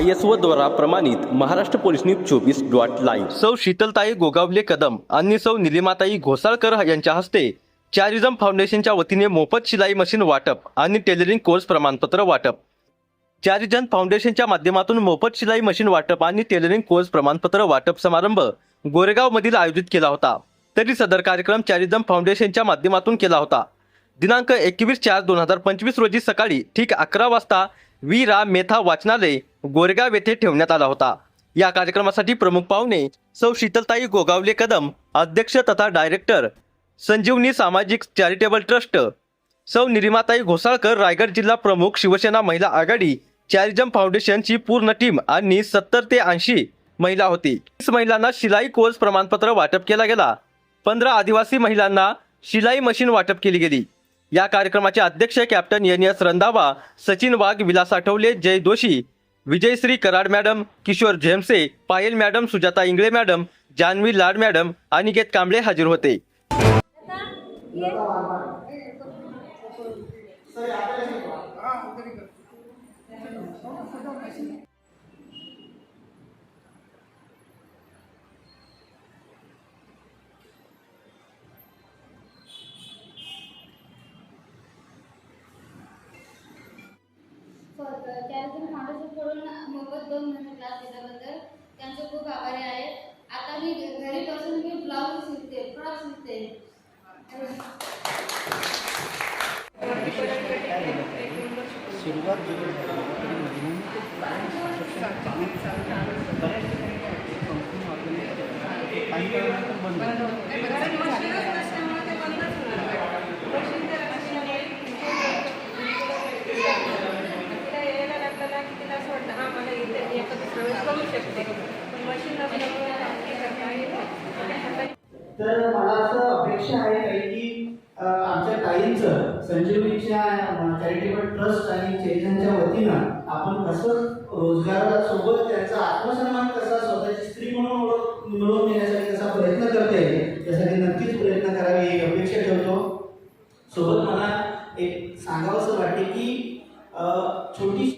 I S O द्वारा प्रमाणित Maharashtra police news चोवीस डॉट लाईव्ह. सौ शीतलताई गोगावले कदम आणि सौ निलिमाताई घोसाळकर यांच्या हस्ते चॅरिझम फाउंडेशनच्या वतीने मोफत शिलाई मशीन वाटप आणि टेलरिंग कोर्स प्रमाणपत्र वाटप. चॅरिझम फाउंडेशनच्या माध्यमातून मोफत शिलाई मशीन वाटप आणि टेलरिंग कोर्स प्रमाणपत्र वाटप समारंभ गोरेगाव मधील आयोजित केला होता. तरी सदर कार्यक्रम चॅरिझम फाउंडेशनच्या माध्यमातून केला होता. दिनांक एकवीस चार दोन हजार पंचवीस रोजी सकाळी ठीक अकरा वाजता वी रा मेथा वाचनालय गोरेगाव येथे ठेवण्यात आला होता. या कार्यक्रमासाठी प्रमुख पाहुणे सौ शीतलताई गोगावले कदम अध्यक्ष तथा डायरेक्टर संजीवनी सामाजिक चॅरिटेबल ट्रस्ट सौ निरिमाताई घोसाळकर रायगड जिल्हा प्रमुख शिवसेना महिला आघाडी चॅरिजम फाउंडेशनची पूर्ण टीम आणि सत्तर ते ऐंशी महिला होती. तीस महिलांना शिलाई कोर्स प्रमाणपत्र वाटप केला गेला. पंधरा आदिवासी महिलांना शिलाई मशीन वाटप केली गेली. या कार्यक्रमाचे अध्यक्ष captain N S Randhawa Sachin Wagh Vilas Athawale Jay Doshi Vijayashree Karad madam Kishor Zemse Payal madam Sujata Ingale madam Janhavi Lad madam Aniket Kamble हजर होते. त्यानंतर फाउंडेशनकडून मोफत दोन महिने क्लास दिल्याबद्दल त्यांचे खूप आभारी आहे. आता मी घरी बसून मी ब्लाऊज शिकते फ्रॉक शिकते तर मला असं अपेक्षा आहे काही की आमच्या ताईंचं संजीवनीच्या चॅरिटेबल ट्रस्ट आणि चेतनच्या वतीनं आपण कसं रोजगारासोबत त्यांचा आत्मसन्मान कसा स्वतःची स्त्री म्हणून ओळख मिळवून देण्यासाठी कसा प्रयत्न करता येईल त्यासाठी नक्कीच प्रयत्न करावे ही अपेक्षा ठेवतो. सोबत मला एक सांगावंसं वाटते की छोटी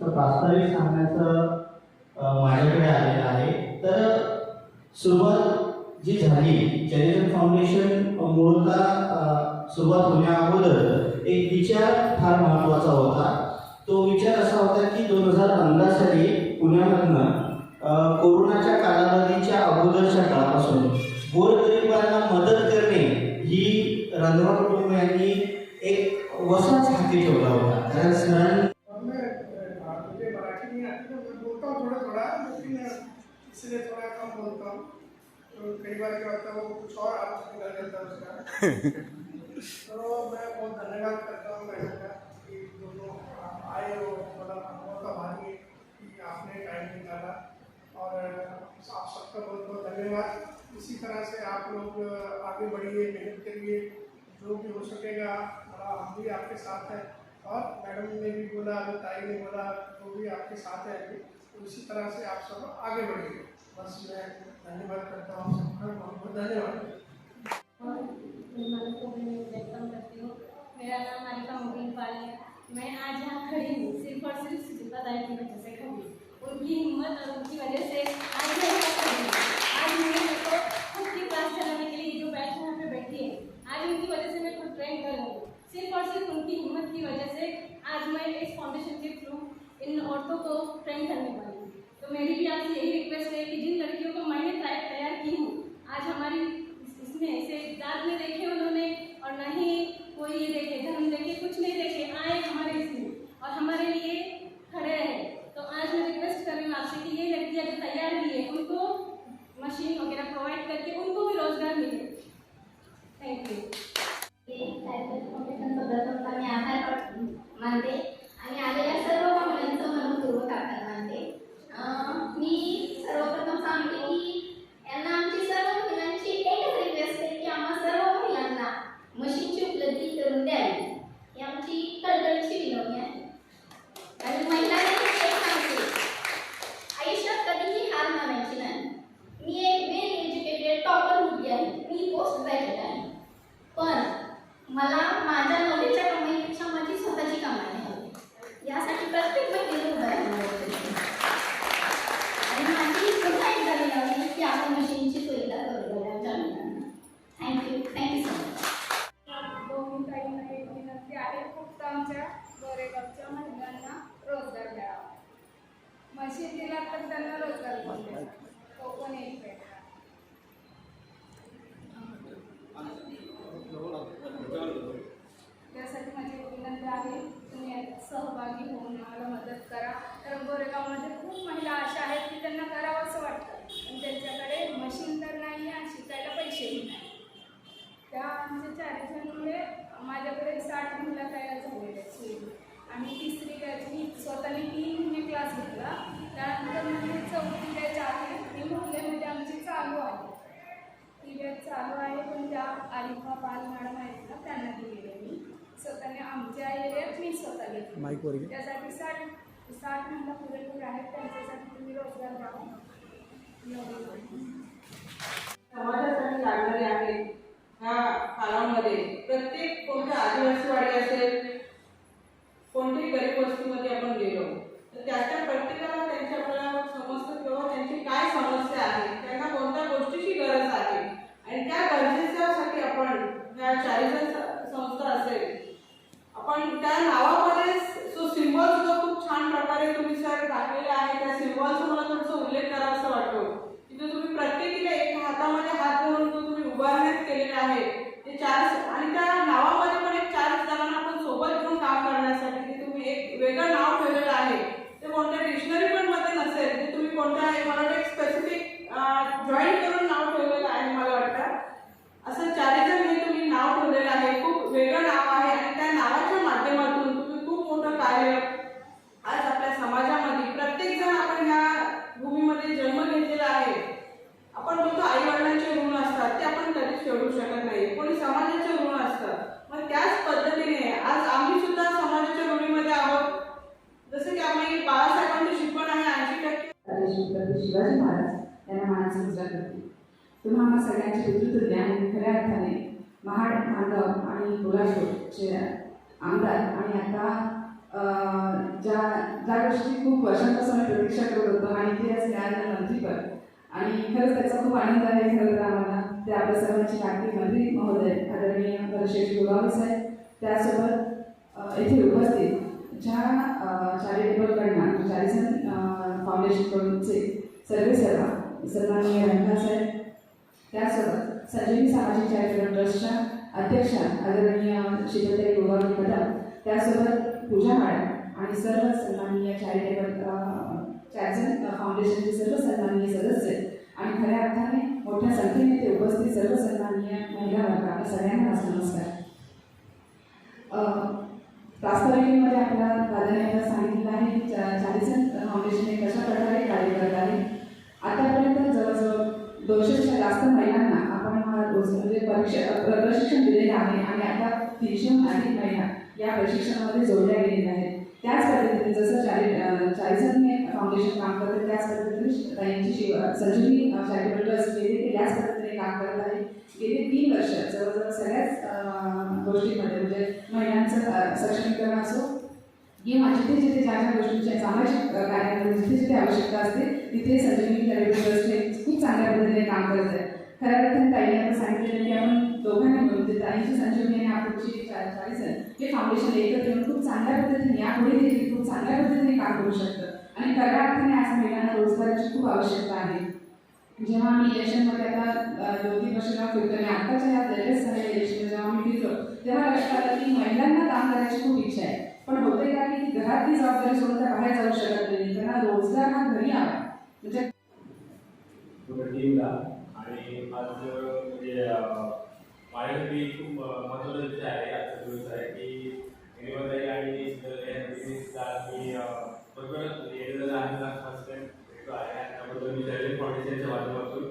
प्रास्ताविक सांगण्याचं माझ्याकडे आलेला आहे. तर सुरुवात जी झाली चॅरिटल फाउंडेशन मूळतः सुरुवात होण्या अगोदर एक विचार फार महत्त्वाचा होता. तो विचार असा होता की दोन हजार पंधरा साली पुण्यामधनं कोरोनाच्या कालावधीच्या अगोदरच्या काळापासून गोरगरिबांना मदत करणे ही रंधवा कुटुंबियांनी एक वसाच हाती ठेवला होता. कारण स्मरण इसलिए थोड़ा कम बोलता हूँ। तो कई बार क्या होता है वो कुछ और आप निकल जाता है उसका। तो मैं बहुत धन्यवाद करता हूँ मैडम का कि दोनों आए हो मतलब मौका भागी कि आपने टाइम निकाला। और आप सबका बहुत बहुत धन्यवाद। इसी तरह से आप लोग आगे बढ़िए मेहनत करिए जो भी हो सकेगा हम भी आपके साथ हैं। और मैडम ने भी बोला ताई ने बोला वो भी आपके साथ है अभी तो इसी तरह से आप सब आगे बढ़िए। बस मैं धन्यवाद करता हूँ सबका बहुत बहुत धन्यवाद। पाल है। मैं आज यहाँ खड़ी हूँ, सिर्फ़ और सिर्फ़ की वजह से खड़ी उनकी हिम्मत और उनकी वजह से आज को चलाने के लिए जो यहाँ पे बैठी है, आज उनकी वजह से मैं खुद ट्रेन कर रही हूँ। सिर्फ़ और सिर्फ़ उनकी हिम्मत की वजह से आज मैं इस फाउंडेशन के थ्रू इन औरतों को ट्रेन करने वाली तो मेरी भी आपसे यही रिक्वेस्ट है कि जिन लड़कियों को मैंने तैयार की हूँ, आज हमारी इसमें ऐसे जात में देखे उन्होंने और न ही कोई ये देखे, धर्म देखे, कुछ नहीं देखे, आए हमारे इसमें और हमारे लिए खड़े हैं। तो आज मैं रिक्वेस्ट कर रही हूँ आपसे कि ये लड़कियाँ जो तैयार हुई है, उनको मशीन वगैरह प्रोवाइड करके आमच्या गोरेगावच्या महिलांना रोजगार द्यावा मशीद दिला तर त्यांना रोजगार मिळतो. येईल आम्ही तिसरी बॅच मी स्वतःने तीन महिने क्लास घेतला. त्यानंतर म्हणजे चौथी बॅच आहे. ती महिलेमध्ये आमची चालू आहे. ती बॅच चालू आहे. पण त्या आरिफा पाल मॅडम आहेत ना त्यांना दिलेली आहे मी. स्वतःने आमच्या एरियात मी स्वतः घेतली. त्यासाठी साठ साठ महिला पुरेपूर आहेत. त्यांच्यासाठी तुम्ही रोजगार द्यावा समाजासाठी लागणारे आहेत ह्या काळामध्ये प्रत्येक कोणत्या आदिवासीवाडी असेल कोणत्याही गरीब वस्तूमध्ये आपण गेलो तर त्याच्या प्रत्येकाला त्यांची आपल्याला समजतं किंवा त्यांची काय समस्या आहे त्यांना कोणत्या गोष्टीची गरज आहे. आणि त्या गरजेच्यासाठी आपण ह्या चारिजन संस्था असेल आपण त्या नावामध्ये जो सिम्बॉल सुद्धा खूप छान प्रकारे तुम्ही सर टाकलेला आहे. त्या सिम्बॉलचा मला थोडासा उल्लेख करा असं वाटतो. तिथे तुम्ही प्रत्येकीला एक हातामध्ये हात धरून जो तुम्ही उभारण्यात केलेला आहे. ते चार आणि त्या नावामध्ये पण एक चार जणांना आपण सोबत घेऊन काम करण्यासाठी ते तुम्ही एक वेगळं नाव ठेवलेलं आहे ते कोणत्या डिक्शनरी पण मध्ये नसेल ते तुम्ही कोणत्या मला वाटतं एक स्पेसिफिक जॉईन करून नाव ठेवलेलं आहे मला वाटतं असं चारिजण हे तुम्ही नाव ठेवलेलं आहे खूप वेगळं नाव आहे आणि त्या नावाच्या माध्यमातून तुम्ही खूप मोठं कार्य आज आपल्या समाजामध्ये प्रत्येक जण आपण ह्या भूमीमध्ये जन्म घेतलेला आहे आपण बोलतो आई वडिलांचे ऋण असतात ते आपण कधीच फेडू शकत नाही कोणी समाजाचे ऋण असतात मग त्याच पद्धतीने आज आम्ही सुद्धा समाजाच्या ऋणीमध्ये आहोत जसं की आम्ही बाळासाहेबांची शिकवण आहे ऐंशी टक्के आणि छत्रपती शिवाजी महाराज यांना मानाचा मुजरा करते तुम्हा आम्हा सगळ्यांचे पितृतुल्य आणि खऱ्या अर्थाने महाड मांडव आणि कोल्हापूरचे आमदार आणि आता ज्या ज्या गोष्टी खूप वर्षांपासून प्रतीक्षा करत होतो आणि ते आज मिळालं मंत्रीपद आणि खरंच त्याचा खूप आनंद आहे खरं तर आम्हाला. ते आपल्या सर्वांची लाडके मंत्री महोदय आदरणीय शेष गोगावले साहेब त्यासोबत येथे उपस्थित ज्या चॅरिटेबलकडनं चॅरिसन फाउंडेशनकडूनचे सर्वे सर्व सन्माननीय रंगा साहेब त्यासोबत संजीवनी सामाजिक चॅरिटेबल ट्रस्टच्या अध्यक्षा आदरणीय शिवताई गोगावली कदम त्यासोबत पूजा मॅडम आणि सर्व सन्माननीय चॅरिटेबल चॅरिसन फाउंडेशनचे सर्व सन्माननीय सदस्य आणि खऱ्या अर्थाने मोठ्या संख्येने ते उपस्थित सर्व सन्माननीय महिला वर्गाला सगळ्यांना नमस्कार. प्रास्ताविकेमध्ये आपल्या प्राधान्याला सांगितलं आहे की चाळीसन फाउंडेशन हे कशा प्रकारे परीक्षा प्रशिक्षण दिलेलं आहे आणि आता तीनशेहून अधिक महिला या प्रशिक्षणामध्ये जोडल्या गेलेल्या आहेत. त्याच पद्धतीने जसं चाळी चाळीसन फाउंडेशन काम करते त्याच पद्धतीने त्यांची शिव संजीवनी चॅरिटेबल ट्रस्ट गेले ते त्याच पद्धतीने काम करत आहे. गेले तीन वर्ष जवळजवळ सगळ्याच गोष्टींमध्ये म्हणजे महिलांचं सक्षमीकरण असो किंवा जिथे जिथे ज्या ज्या गोष्टींच्या सामाजिक अं, कार्यामध्ये जिथे जिथे आवश्यकता असते तिथे संजीवनी चॅरिटेबल ट्रस्ट हे खूप चांगल्या पद्धतीने काम करत आहे. खऱ्या अर्थाने ताईने आता सांगितलेलं की आपण दोघांना मिळून ते ताईंची संजीवनी आणि आपली चाळीस हे फाउंडेशन एकत्र येऊन खूप चांगल्या पद्धतीने यापुढे देखील खूप चांगल्या पद्धतीने काम करू शकतं. आणि खऱ्या अर्थाने आज महिलांना रोजगाराची खूप आवश्यकता आहे. जेव्हा आम्ही इलेक्शनमध्ये आता अ, दोन तीन वर्ष जेव्हा फिरतो आणि आत्ताच्या या लेटेस्ट झालेल्या इलेक्शनमध्ये जेव्हा आम्ही फिरलो तेव्हा लक्षात आलं की महिलांना काम करायची खूप इच्छा आहे. पण होते का की घरातली जबाबदारी सोडून त्या बाहेर जाऊ शकत नाही. त्यांना रोजगार हा घरी आला म्हणजे आणि आज म्हणजे अं, माझ्यासाठी खूप महत्त्वाचा विषय आहे आजचा दिवस आहे की रेवताई आणि शितलताई मी अं, बरोबरच येणं आहे ना फर्स्ट टाइम आहे आणि त्याबद्दल मी चायलेंज फाउंडेशनच्या माध्यमातून.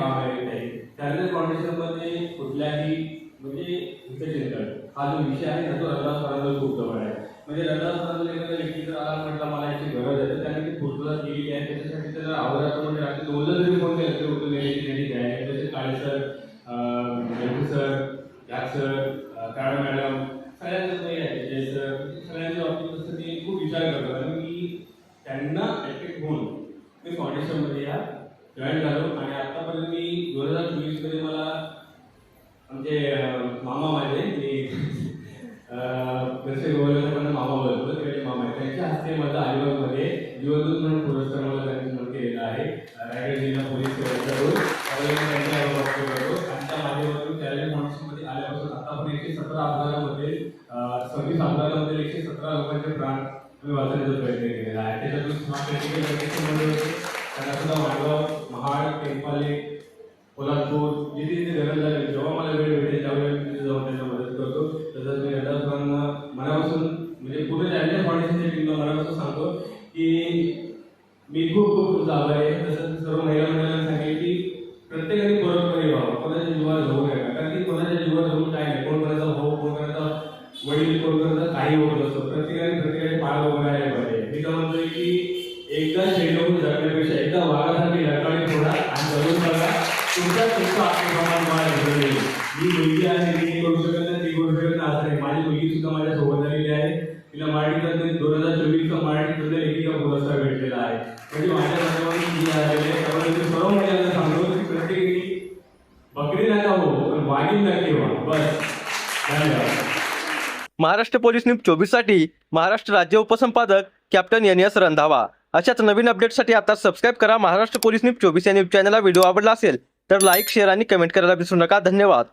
काम फाउंडेशनमध्ये कुठल्याही म्हणजे हा जो विषय आहे ना तो रंगाव सरांना खूप जवळ आहे. म्हणजे रंगाव सरांना एखादा व्यक्ती जर आला म्हटला आमचे मामा माझे मी जसे गोवल्याचा मामा बोलतो ते मामा आहे त्यांच्या हस्ते माझा अलिबागमध्ये जीवनदूत म्हणून पुरस्कार मला त्यांनी म्हणून केलेला आहे. रायगड जिल्हा पोलीस सेवेकडून मी त्यांच्या करतो आणि त्या माध्यमातून आल्यापासून आतापर्यंत एकशे सतरा अपघातामध्ये सव्वीस अपघातामध्ये एकशे सतरा लोकांचे प्राण मी वाचण्याचा प्रयत्न केलेला आहे. त्याच्यातून भेटलेला आहे. म्हणजे माझ्या माध्यमातून ती आलेली त्यामुळे मी सर्व महिलांना सांगतो की प्रत्येकाने बकरी नका हो पण वाघीण नक्की व्हा. बस. धन्यवाद. महाराष्ट्र पोलीस न्यूज चोवीससाठी महाराष्ट्र राज्य उपसंपादक कॅप्टन एन एस रंधावा. अशाच नवीन अपडेटसाठी आता सबस्क्राईब करा महाराष्ट्र पोलीस न्यूज चोवीस या न्यूज चॅनलला. व्हिडिओ आवडला असेल तर लाईक शेअर आणि कमेंट करायला विसरू नका. धन्यवाद.